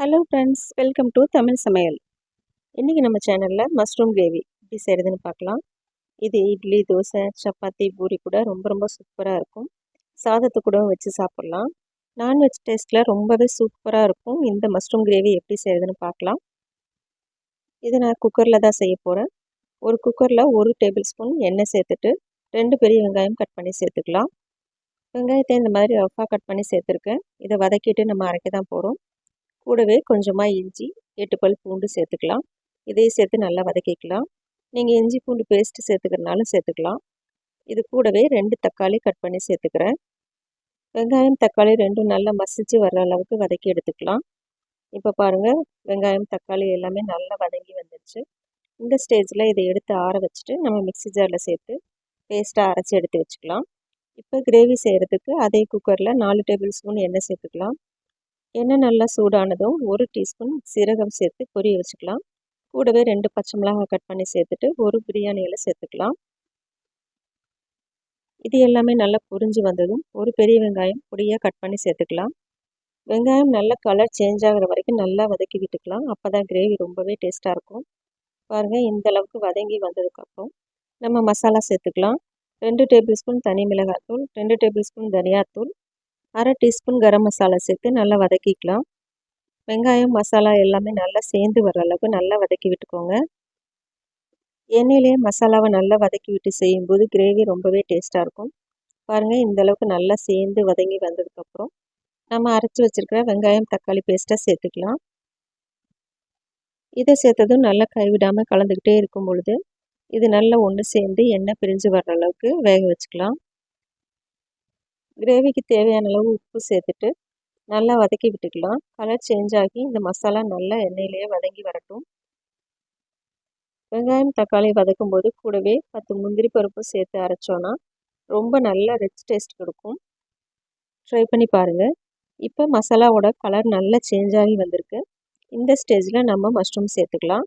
Hello friends welcome to Tamil சமையல் இன்றைக்கி நம்ம சேனலில் மஷ்ரூம் கிரேவி எப்படி செய்கிறதுன்னு பார்க்கலாம். இது இட்லி தோசை சப்பாத்தி பூரி கூட ரொம்ப ரொம்ப சூப்பராக இருக்கும். சாதத்து கூட வச்சு சாப்பிட்லாம். நான்வெஜ் டேஸ்ட்டில் ரொம்பவே சூப்பராக இருக்கும். இந்த மஷ்ரூம் கிரேவி எப்படி செய்கிறதுன்னு பார்க்கலாம். இதை நான் குக்கரில் தான் செய்ய போகிறேன் ஒரு குக்கரில் ஒரு டேபிள் ஸ்பூன் எண்ணெய் சேர்த்துட்டு ரெண்டு பெரிய வெங்காயம் கட் பண்ணி சேர்த்துக்கலாம். வெங்காயத்தை இந்த மாதிரி ரஃபாக கட் பண்ணி சேர்த்துருக்கேன். இதை வதக்கிட்டு நம்ம அரைக்க தான் போகிறோம் கூடவே கொஞ்சமாக இஞ்சி எட்டு பல் பூண்டு சேர்த்துக்கலாம். இதையும் சேர்த்து நல்லா வதக்கிக்கலாம். நீங்கள் இஞ்சி பூண்டு பேஸ்ட்டு சேர்த்துக்கிறனாலும் சேர்த்துக்கலாம். இது கூடவே ரெண்டு தக்காளி கட் பண்ணி சேர்த்துக்கிறேன். வெங்காயம் தக்காளி ரெண்டும் நல்லா மசிச்சு வர்ற அளவுக்கு வதக்கி எடுத்துக்கலாம். இப்போ பாருங்கள் வெங்காயம் தக்காளி எல்லாமே நல்லா வதங்கி வந்துடுச்சு இந்த ஸ்டேஜில் இதை எடுத்து ஆற வச்சுட்டு நம்ம மிக்சி ஜாரில் சேர்த்து பேஸ்ட்டாக அரைச்சி எடுத்து வச்சுக்கலாம். இப்போ கிரேவி செய்கிறதுக்கு அதே குக்கரில் நாலு டேபிள் ஸ்பூன் எண்ணெய் சேர்த்துக்கலாம். எண்ணெய் நல்லா சூடானதும் ஒரு டீஸ்பூன் சீரகம் சேர்த்து பொரிய வச்சுக்கலாம். கூடவே ரெண்டு பச்சை மிளகாய் கட் பண்ணி சேர்த்துட்டு ஒரு பிரியாணியில் சேர்த்துக்கலாம். இது எல்லாமே நல்லா புரிஞ்சு வந்ததும் ஒரு பெரிய வெங்காயம் பொடியாக கட் பண்ணி சேர்த்துக்கலாம். வெங்காயம் நல்ல கலர் சேஞ்ச் ஆகிற வரைக்கும் நல்லா வதக்கி விட்டுக்கலாம். அப்போ தான் கிரேவி ரொம்பவே டேஸ்ட்டாக இருக்கும். பாருங்கள் இந்த அளவுக்கு வதங்கி வந்ததுக்கப்புறம் நம்ம மசாலா சேர்த்துக்கலாம். ரெண்டு டேபிள் ஸ்பூன் தனி மிளகாத்தூள் ரெண்டு டேபிள் ஸ்பூன் தனியாத்தூள் அரை டீஸ்பூன் கரம் மசாலா சேர்த்து நல்லா வதக்கிக்கலாம். வெங்காயம் மசாலா எல்லாமே நல்லா சேர்ந்து வர அளவுக்கு நல்லா வதக்கி விட்டுக்கோங்க. எண்ணெயிலே மசாலாவை நல்லா வதக்கி விட்டு செய்யும்போது கிரேவி ரொம்பவே டேஸ்ட்டாக இருக்கும். பாருங்கள் இந்த அளவுக்கு நல்லா சேர்ந்து வதங்கி வந்ததுக்கப்புறம் நம்ம அரைச்சி வச்சுருக்கிற வெங்காயம் தக்காளி பேஸ்ட்டாக சேர்த்துக்கலாம். இதை சேர்த்ததும் நல்லா கைவிடாமல் கலந்துக்கிட்டே இருக்கும் பொழுது இது நல்லா ஒன்று சேர்ந்து எண்ணெய் பிரிஞ்சு வர்ற அளவுக்கு வேக வச்சுக்கலாம். கிரேவிக்கு தேவையான அளவு உப்பு சேர்த்துட்டு நல்லா வதக்கி விட்டுக்கலாம். கலர் சேஞ்ச் ஆகி இந்த மசாலா நல்லா எண்ணெயிலேயே வதங்கி வரட்டும். வெங்காயம் தக்காளி வதக்கும் போது கூடவே பத்து முந்திரி பருப்பு சேர்த்து அரைச்சோன்னா ரொம்ப நல்ல ரிச் டேஸ்ட் கொடுக்கும். ட்ரை பண்ணி பாருங்கள் இப்போ மசாலாவோட கலர் நல்லா சேஞ்ச் ஆகி வந்திருக்கு. இந்த ஸ்டேஜில் நம்ம மஷ்ரூம் சேர்த்துக்கலாம்.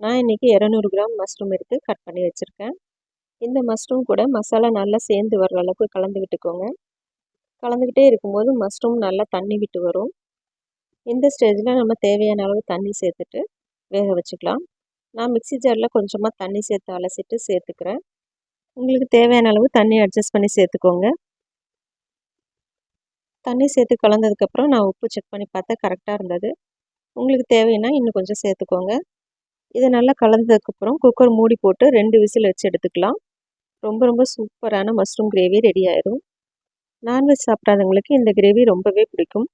நான் இன்றைக்கி இரநூறு கிராம் மஷ்ரூம் எடுத்து கட் பண்ணி வச்சுருக்கேன். இந்த மஷ்ரூம் கூட மசாலா நல்லா சேர்ந்து வர்ற அளவுக்கு கலந்து விட்டுக்கோங்க. கலந்துக்கிட்டே இருக்கும்போது மஷ்ரூம் நல்லா தண்ணி விட்டு வரும். இந்த ஸ்டேஜில் நம்ம தேவையான அளவு தண்ணி சேர்த்துட்டு வேக வச்சுக்கலாம். நான் மிக்சி ஜாரில் கொஞ்சமாக தண்ணி சேர்த்து அலசிட்டு சேர்த்துக்கிறேன். உங்களுக்கு தேவையான அளவு தண்ணி அட்ஜஸ்ட் பண்ணி சேர்த்துக்கோங்க. தண்ணி சேர்த்து கலந்ததுக்கப்புறம் நான் உப்பு செக் பண்ணி பார்த்தா கரெக்டாக இருந்தது. உங்களுக்கு தேவைன்னா இன்னும் கொஞ்சம் சேர்த்துக்கோங்க. இதை நல்லா கலந்ததுக்கப்புறம் குக்கர் மூடி போட்டு ரெண்டு விசில் வச்சு எடுத்துக்கலாம். ரொம்ப ரொம்ப சூப்பரான மஷ்ரூம் கிரேவி ரெடி ஆயிடும் நான்வெஜ் சாப்பிடாதவங்களுக்கு இந்த கிரேவி ரொம்பவே பிடிக்கும்.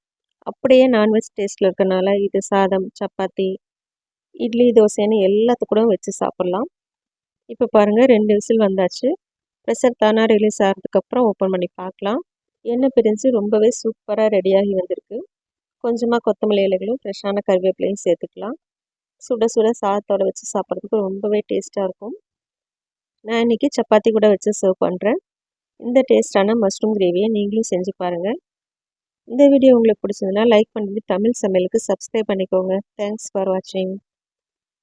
அப்படியே நான்வெஜ் டேஸ்ட்டில் இருக்கனால இது சாதம் சப்பாத்தி இட்லி தோசைன்னு எல்லாத்துக்கூட வச்சு சாப்பிட்லாம். இப்போ பாருங்கள் ரெண்டு விசில் வந்தாச்சு. ப்ரெஷர் தானாக ரிலீஸ் ஆகிறதுக்கப்புறம் ஓப்பன் பண்ணி பார்க்கலாம். எண்ணெய் பிரிஞ்சு ரொம்பவே சூப்பராக ரெடியாகி வந்திருக்கு. கொஞ்சமாக கொத்தமல்லி இலைகளும் ஃப்ரெஷ்ஷான கருவேப்பிலையும் சேர்த்துக்கலாம். சுட சுட சாதத்தோடு வச்சு சாப்பிட்றதுக்கு ரொம்பவே டேஸ்ட்டாக இருக்கும். நான் இன்றைக்கி சப்பாத்தி கூட வச்சு சர்வ் பண்ணுறேன் இந்த டேஸ்டான மஷ்ரூம் கிரேவியை நீங்களும் செஞ்சு பாருங்கள் இந்த வீடியோ உங்களுக்கு பிடிச்சதுன்னா லைக் பண்ணிவிட்டு தமிழ் சமையலுக்கு சப்ஸ்கிரைப் பண்ணிக்கோங்க. தேங்க்ஸ் ஃபார் வாட்சிங்